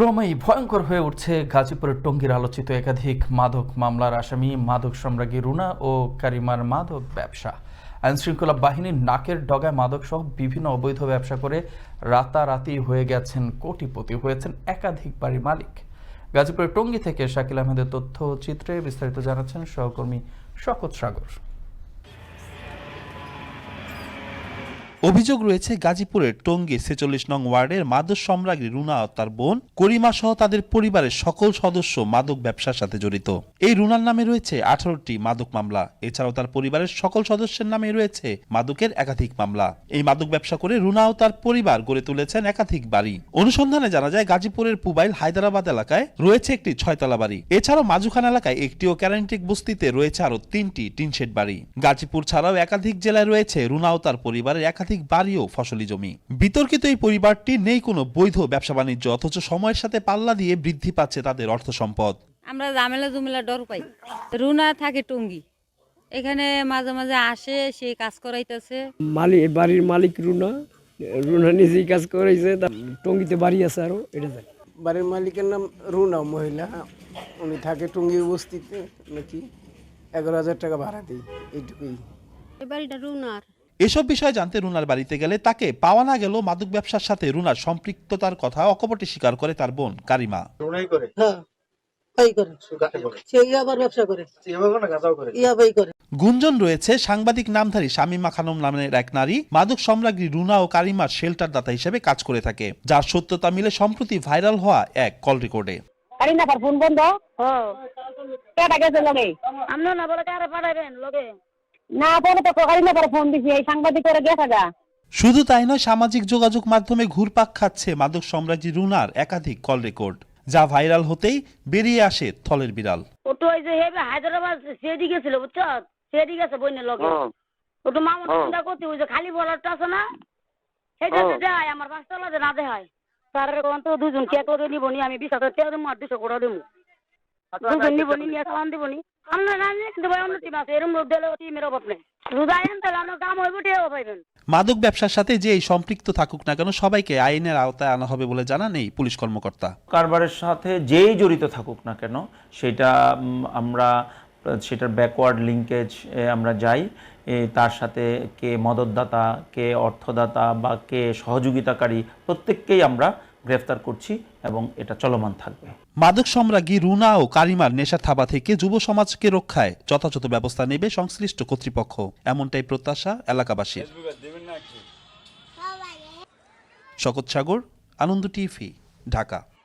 ক্রমেই ভয়ঙ্কর হয়ে উঠছে গাজীপুরের টঙ্গীর আলোচিত একাধিক মাদক মামলার আসামি, মাদক সম্রাজ্ঞী রুনা ও কারিমার মাদক ব্যবসা। আইনশৃঙ্খলা বাহিনীর নাকের ডগায় মাদক সহ বিভিন্ন অবৈধ ব্যবসা করে রাতারাতি হয়ে গেছেন কোটিপতি, হয়েছেন একাধিক বাড়ির মালিক। গাজীপুরের টঙ্গী থেকে শাকিল আহমেদের তথ্য চিত্রে বিস্তারিত জানাচ্ছেন সহকর্মী শকত সাগর। অভিযোগ রয়েছে গাজীপুরের টঙ্গী ছেচল্লিশ নং ওয়ার্ডের মাদক সম্রাজ্ঞী রুনা ও তার বোন করিমা সহ তাদের পরিবারের সকল সদস্য মাদক ব্যবসার সাথে জড়িত। এই রুনার নামে রয়েছে আঠারোটি মাদক মামলা। এছাড়াও তার পরিবারের সকল সদস্যের নামে রয়েছে মাদকের একাধিক মামলা। এই মাদক ব্যবসা করে রুনা ও তার পরিবার গড়ে তুলেছেন একাধিক বাড়ি। অনুসন্ধানে জানা যায়, গাজীপুরের পুবাইল হায়দ্রাবাদ এলাকায় রয়েছে একটি ছয়তলা বাড়ি। এছাড়াও মাঝুখান এলাকায় একটি ও ক্যারেন্টিক বস্তিতে রয়েছে আরও তিনটি টিনশেড বাড়ি। গাজীপুর ছাড়াও একাধিক জেলায় রয়েছে রুনা ও তার পরিবারের একাধিক বাড়ি ও ফসলি জমি। বিতর্কিত এই পরিবারটি নেই কোনো বৈধ ব্যবসা বাণিজ্য অথচ সময়ের সাথে পাল্লা দিয়ে বৃদ্ধি পাচ্ছে তাদের অর্থ সম্পদ। আমরা জামেলা জুমেলা ডর পাই। রুনা থাকে টুঙ্গি। এখানে মাঝে মাঝে আসে সে কাজ করাইতেছে। মালিক বাড়ির মালিক রুনা। রুনা নিজেই কাজ করাইছে টঙ্গিতে বাড়ি আছে আরও এটা যায়। বাড়ির মালিকের নাম রুনা মহিলা। উনি থাকে টুঙ্গি বস্তিতে নাকি এগারো হাজার টাকা ভাড়া দিই এইটুকুই। এই বাড়িটা রুনার। এসব বিষয়ে জানতে রুনার বাড়িতে গেলে তাকে পাওয়া না গেল মাদক ব্যবসার সাথে রুনার সম্পৃক্ততার কথা অকপটে স্বীকার করে তার বোন কারিমা। হ্যাঁ গুঞ্জন রয়েছে সাংবাদিক নামধারী শামিমা খানম নামের এক নারী মাদক সম্রাজ্ঞী রুনা ও কারিমার শেল্টার দাতা হিসেবে কাজ করে থাকে যার সত্যতা মিলে সম্প্রতি ভাইরাল হওয়া এক কল রেকর্ডে। ফোন বন্ধ? কেটা গেছে লগে? আমনো না বলে কারে পাঠাবেন লগে? না পরে তো ফোন দিছি এই সাংবাদিক করে গেছে গা। শুধু তাই নয় সামাজিক যোগাযোগ মাধ্যমে ঘুরপাক খাচ্ছে মাদক সম্রাজ্ঞী রুনার একাধিক কল রেকর্ড যা ভাইরাল হতেই বেরিয়ে আসে থলের বিড়াল। ও তো ওই যে হেবে হায়দ্রাবাদ সেদি গেছিল বুঝছ? সেদি গেছে বইনের লগে। ও তো মামা চিন্তা করতে ওই যে খালি বলারটা আছে না? সেটা যে দেয় আমার পাঁচতলা যে না দেয় তার কোন তো দুজন কে করে নিব নি আমি বিশ হাজার টাকা দেবো আর দুশো করে দেবো। দুজন নিব নিয়ে চালান দিব আমরা না কিন্তু ভাই অন্য টিম এরম লোক দিলে টিমের অভাব নেই রুদায় তাহলে আমরা কাম হইব টেও পাইবেন মাদক ব্যবসার সাথে যে সম্পৃক্ত থাকুক না কেন সবাইকে আইনের আওতায় আনা হবে বলে জানান এই পুলিশ কর্মকর্তা। কারবারের সাথে যেই জড়িত থাকুক না কেন সেটা আমরা সেটার ব্যাকওয়ার্ড লিঙ্কেজ আমরা যাই। তার সাথে কে মদতদাতা কে অর্থদাতা বা কে সহযোগিতাকারী প্রত্যেককেই আমরা গ্রেফতার করছি এবং এটা চলমান থাকবে। মাদক সম্রাজ্ঞী রুনা ও কারিমার নেশা থাবা থেকে যুব সমাজকে রক্ষায় যথাযথ ব্যবস্থা নেবে সংশ্লিষ্ট কর্তৃপক্ষ। এমনটাই প্রত্যাশা এলাকাবাসীর। শকত সাগর, আনন্দ টিভি, ঢাকা।